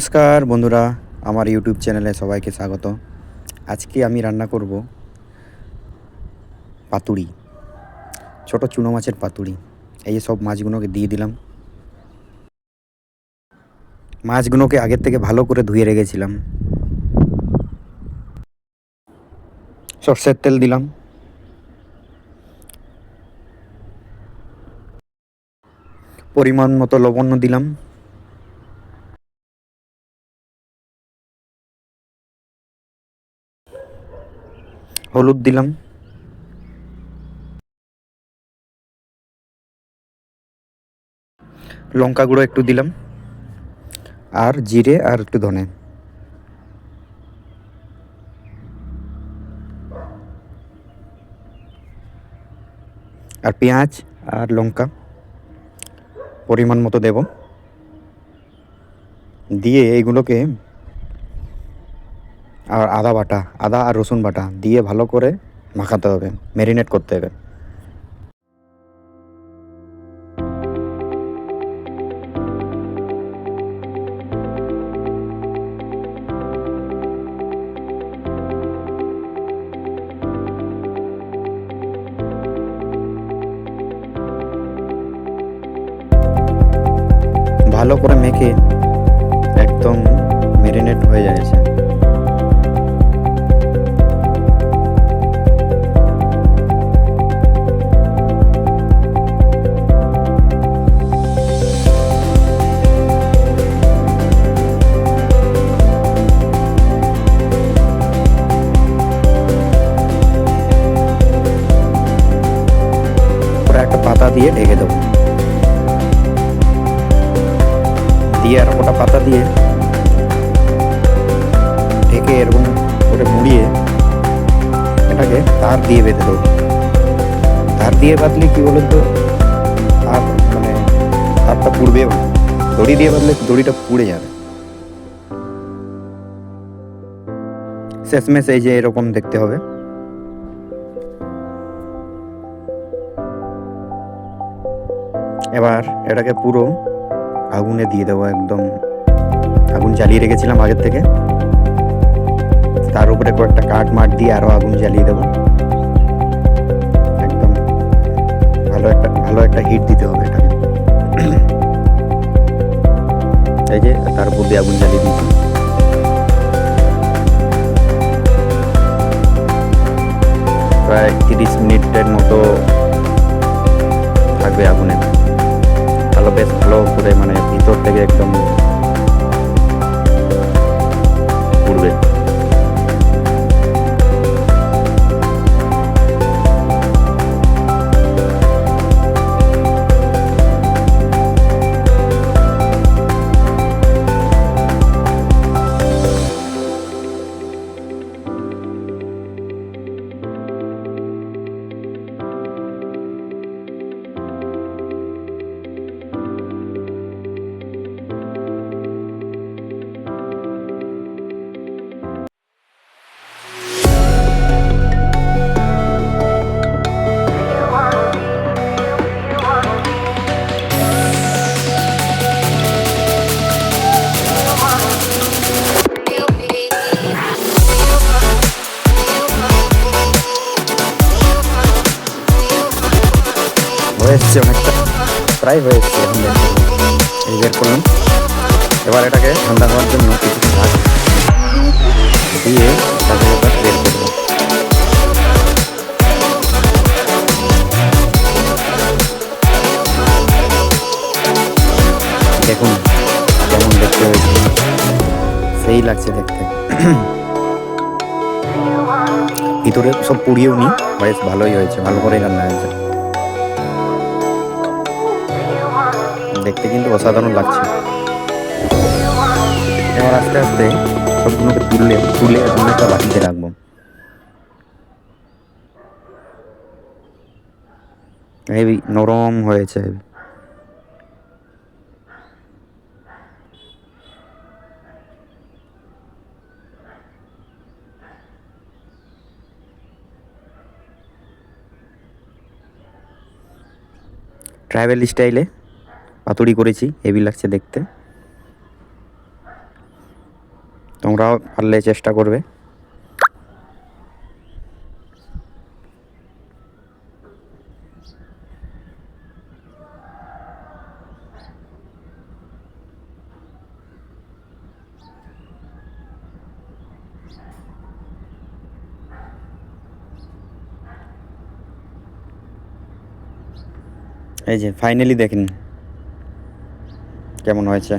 নমস্কার বন্ধুরা, আমার ইউটিউব চ্যানেলে সবাইকে স্বাগত। আজকে আমি রান্না করব পাতুড়ি, ছোট চুনো মাছের পাতুড়ি। এই সব মাছগুলোকে দিয়ে দিলাম। মাছগুলোকে আগের থেকে ভালো করে ধুয়ে রেখেছিলাম। সর্ষের তেল দিলাম। পরিমাণ মতো লবণ দিলাম। হলুদ দিলাম। লঙ্কা গুঁড়ো একটু দিলাম। আর জিরে আর একটু ধনে। আর পেঁয়াজ আর লঙ্কা পরিমাণ মতো দেব। দিয়ে এইগুলোকে আর আদা বাটা, আদা আর রসুন বাটা দিয়ে ভালো করে মাখাতে হবে ম্যারিনেট করতে হবে। ভালো করে মেখে একদম ম্যারিনেট হয়ে যাচ্ছে দিয়ে ঢেকে দেবো। দিয়ে আর ওটা পাতা দিয়ে ঢেকে এরকম করে মুড়িয়ে এটাকে তার দিয়ে বেঁধে দেবো। তার দিয়ে বাঁধলে কি বলুন তো? আর মানে তারটা পুড়বেও না। দড়ি দিয়ে বাঁধলে দড়িটা পুড়ে যাবে। শেষমেশ এই যে এরকম দেখতে হবে। এবার এটাকে পুরো আগুনে দিয়ে দেবো একদম। আগুন জ্বালিয়ে রেখেছিলাম আগের থেকে। তার উপরে কয়েকটা কাঠ মাঠ দিয়ে আরও আগুন জ্বালিয়ে দেবো। একদম ভালো একটা ভালো একটা হিট দিতে হবে এটাকে। এই যে তার উপর দিয়ে আগুন জ্বালিয়ে দিয়েছি। প্রায় তিরিশ মিনিটের মতো থাকবে আগুনে। ভালো বেশ ভালো করে মানে ভিতর থেকে একদম হয়ে এসছে অনেকটা প্রায় হয়ে এখন এই বের করলাম এবার এটাকে ঠান্ডা হওয়ার জন্য কিছুক্ষণ ভাগ দিয়ে তাকে এবার বের করব দেখুন, কেমন দেখতে হয়েছে। সেই লাগছে দেখতে। ভিতরে সব পুড়িয়েও নি, বেশ ভালোই হয়েছে, ভালো করেই রান্না হয়েছে। দেখতে কিন্তু অসাধারণ লাগছে। এবার আস্তে আস্তে সবগুলোকে তুললে তুলে অন্য একটা বাটিতে রাখব। হেভি নরম হয়েছে ট্রাইবেল স্টাইলে পাতুড়ি করেছি হেভি লাগছে দেখতে। তোমরাও পারলে চেষ্টা করবে। এই যে ফাইনালি দেখেন। কেমন হয়েছে?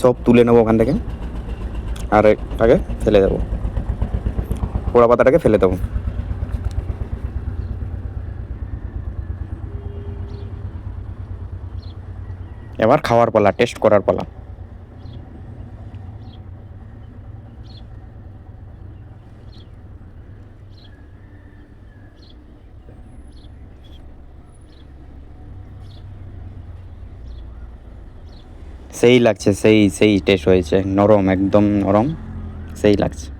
সব তুলে নেব ওখান থেকে। আর এটাকে ফেলে দেবো। পোড়া পাতাটাকে ফেলে দেবো। এবার খাওয়ার পালা টেস্ট করার পালা। সেই লাগছে সেই সেই টেস্ট হয়েছে। নরম একদম নরম। সেই লাগছে।